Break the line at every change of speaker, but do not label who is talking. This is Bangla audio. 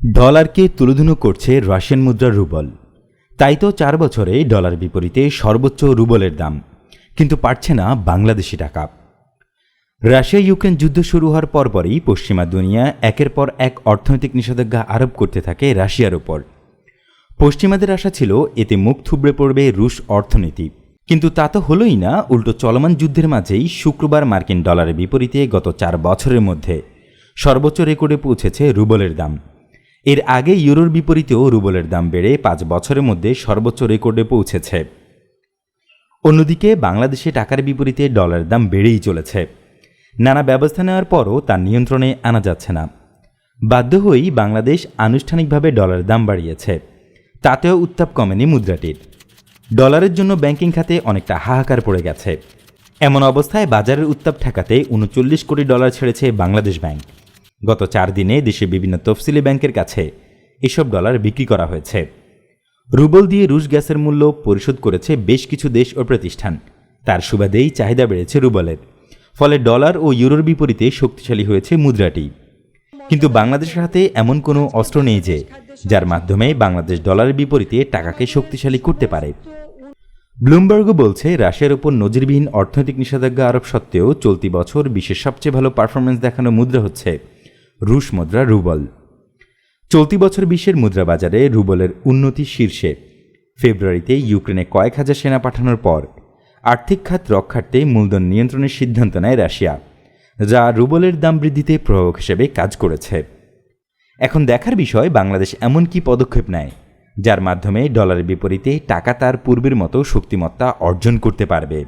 ডলারকে তুলোধুনো করছে রাশিয়ান মুদ্রা রুবল। তাই তো চার বছরে ডলার বিপরীতে সর্বোচ্চ রুবলের দাম, কিন্তু পারছে না বাংলাদেশি টাকা। রাশিয়া ইউক্রেন যুদ্ধ শুরু হওয়ার পরপরই পশ্চিমা দুনিয়া একের পর এক অর্থনৈতিক নিষেধাজ্ঞা আরোপ করতে থাকে রাশিয়ার ওপর পশ্চিমাদের আশা ছিল এতে মুখ থুবড়ে পড়বে রুশ অর্থনীতি। কিন্তু তা তো হলোই না, উল্টো চলমান যুদ্ধের মাঝেই শুক্রবার মার্কিন ডলারের বিপরীতে গত চার বছরের মধ্যে সর্বোচ্চ রেকর্ডে পৌঁছেছে রুবলের দাম। এর আগে ইউরোর বিপরীতেও রুবলের দাম বেড়ে পাঁচ বছরের মধ্যে সর্বোচ্চ রেকর্ডে পৌঁছেছে। অন্যদিকে বাংলাদেশে টাকার বিপরীতে ডলারের দাম বেড়েই চলেছে। নানা ব্যবস্থা নেওয়ার পরও তার নিয়ন্ত্রণে আনা যাচ্ছে না। বাধ্য হয়েই বাংলাদেশ আনুষ্ঠানিকভাবে ডলারের দাম বাড়িয়েছে। তাতেও উত্তাপ কমেনি মুদ্রাটির। ডলারের জন্য ব্যাংকিং খাতে অনেকটা হাহাকার পড়ে গেছে। এমন অবস্থায় বাজারের উত্তাপ ঠেকাতে উনচল্লিশ কোটি ডলার ছেড়েছে বাংলাদেশ ব্যাংক। গত চার দিনে দেশের বিভিন্ন তফসিলি ব্যাংকের কাছে এসব ডলার বিক্রি করা হয়েছে। রুবল দিয়ে রুশ গ্যাসের মূল্য পরিশোধ করেছে বেশ কিছু দেশ ও প্রতিষ্ঠান। তার সুবাদেই চাহিদা বেড়েছে রুবলের। ফলে ডলার ও ইউরোর বিপরীতে শক্তিশালী হয়েছে মুদ্রাটি। কিন্তু বাংলাদেশের হাতে এমন কোনো অস্ত্র নেই যে, যার মাধ্যমে বাংলাদেশ ডলারের বিপরীতে টাকাকে শক্তিশালী করতে পারে। ব্লুমবার্গও বলছে, রাশিয়ার উপর নজিরবিহীন অর্থনৈতিক নিষেধাজ্ঞা আরোপ সত্ত্বেও চলতি বছর বিশ্বের সবচেয়ে ভালো পারফরমেন্স দেখানো মুদ্রা হচ্ছে রুশ মুদ্রা রুবল। চলতি বছর বিশ্বের মুদ্রা বাজারে রুবলের উন্নতি শীর্ষে। ফেব্রুয়ারিতে ইউক্রেনে কয়েক হাজার সেনা পাঠানোর পর, আর্থিক খাত রক্ষার্থে মূলধন নিয়ন্ত্রণের সিদ্ধান্ত নেয় রাশিয়া, যা রুবলের দাম বৃদ্ধিতে প্রভাবক হিসেবে কাজ করেছে। এখন দেখার বিষয়, বাংলাদেশ এমন কি পদক্ষেপ নেয়, যার মাধ্যমে ডলারের বিপরীতে টাকা তার পূর্বের মতো শক্তিমত্তা অর্জন করতে পারবে।